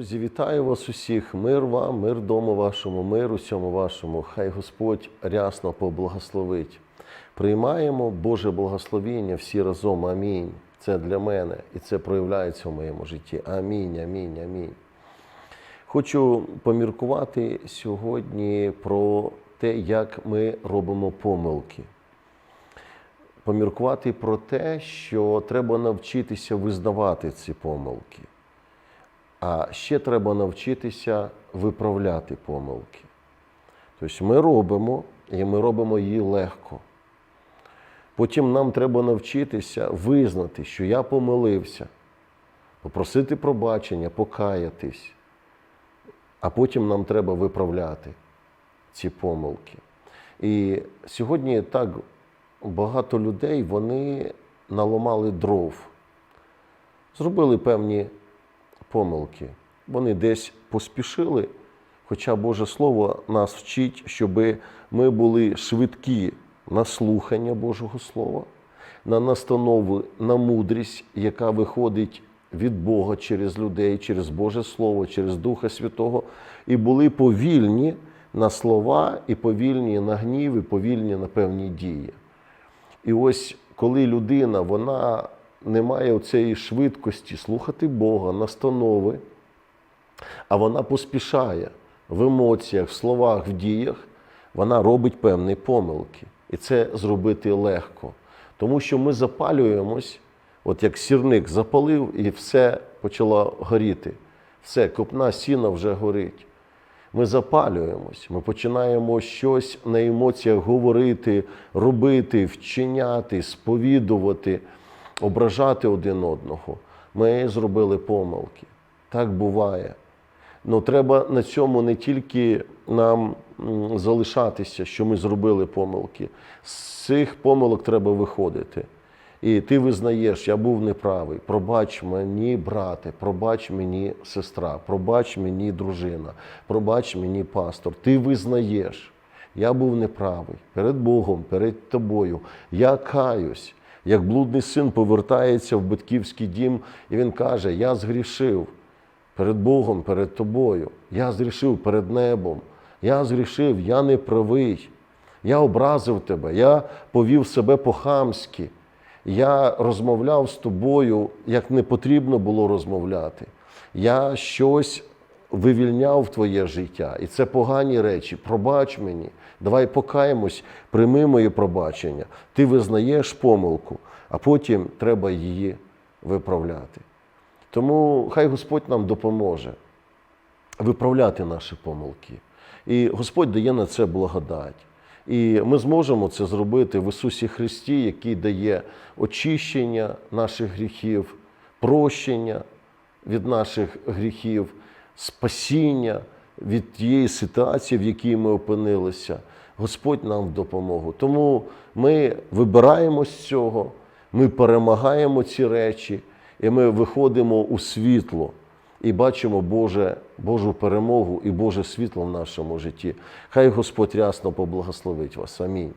Друзі, вітаю вас усіх. Мир вам, мир дому вашому, мир усьому вашому. Хай Господь рясно поблагословить. Приймаємо Боже благословіння всі разом. Амінь. Це для мене і це проявляється в моєму житті. Амінь, амінь, амінь. Хочу поміркувати сьогодні про те, як ми робимо помилки. Поміркувати про те, що треба навчитися визнавати ці помилки. А ще треба навчитися виправляти помилки. Тобто ми робимо, і ми робимо її легко. Потім нам треба навчитися визнати, що я помилився, попросити пробачення, покаятись. А потім нам треба виправляти ці помилки. І сьогодні так багато людей вони наламали дров, зробили певні помилки. Вони десь поспішили, хоча Боже Слово нас вчить, щоб ми були швидкі на слухання Божого Слова, на настанову, на мудрість, яка виходить від Бога через людей, через Боже Слово, через Духа Святого, і були повільні на слова, і повільні на гнів, і повільні на певні дії. І ось коли людина вона не має цієї швидкості слухати Бога, настанови, а вона поспішає в емоціях, в словах, в діях, вона робить певні помилки. І це зробити легко. Тому що ми запалюємось, от як сірник запалив, і все почало горіти. Все, копна сіна вже горить. Ми запалюємось, ми починаємо щось на емоціях говорити, робити, вчиняти, сповідувати, ображати один одного. Ми зробили помилки. Так буває. Ну, треба на цьому не тільки нам залишатися, що ми зробили помилки. З цих помилок треба виходити. І ти визнаєш, я був неправий. Пробач мені, брате, пробач мені сестра, пробач мені дружина, пробач мені пастор. Ти визнаєш, я був неправий перед Богом, перед тобою. Я каюсь. Як блудний син повертається в батьківський дім, і він каже: Я згрішив перед Богом, перед тобою. Я згрішив перед небом. Я згрішив, я не правий. Я образив тебе, я повів себе по-хамськи. Я розмовляв з тобою, як не потрібно було розмовляти. Я щось вивільняв твоє життя. І це погані речі. Пробач мені. Давай покаємось, прийми моє пробачення. Ти визнаєш помилку, а потім треба її виправляти. Тому хай Господь нам допоможе виправляти наші помилки. І Господь дає на це благодать. І ми зможемо це зробити в Ісусі Христі, який дає очищення наших гріхів, прощення від наших гріхів, спасіння від тієї ситуації, в якій ми опинилися. Господь нам в допомогу. Тому ми вибираємо з цього, ми перемагаємо ці речі, і ми виходимо у світло і бачимо Боже, Божу перемогу і Боже світло в нашому житті. Хай Господь рясно поблагословить вас. Амінь.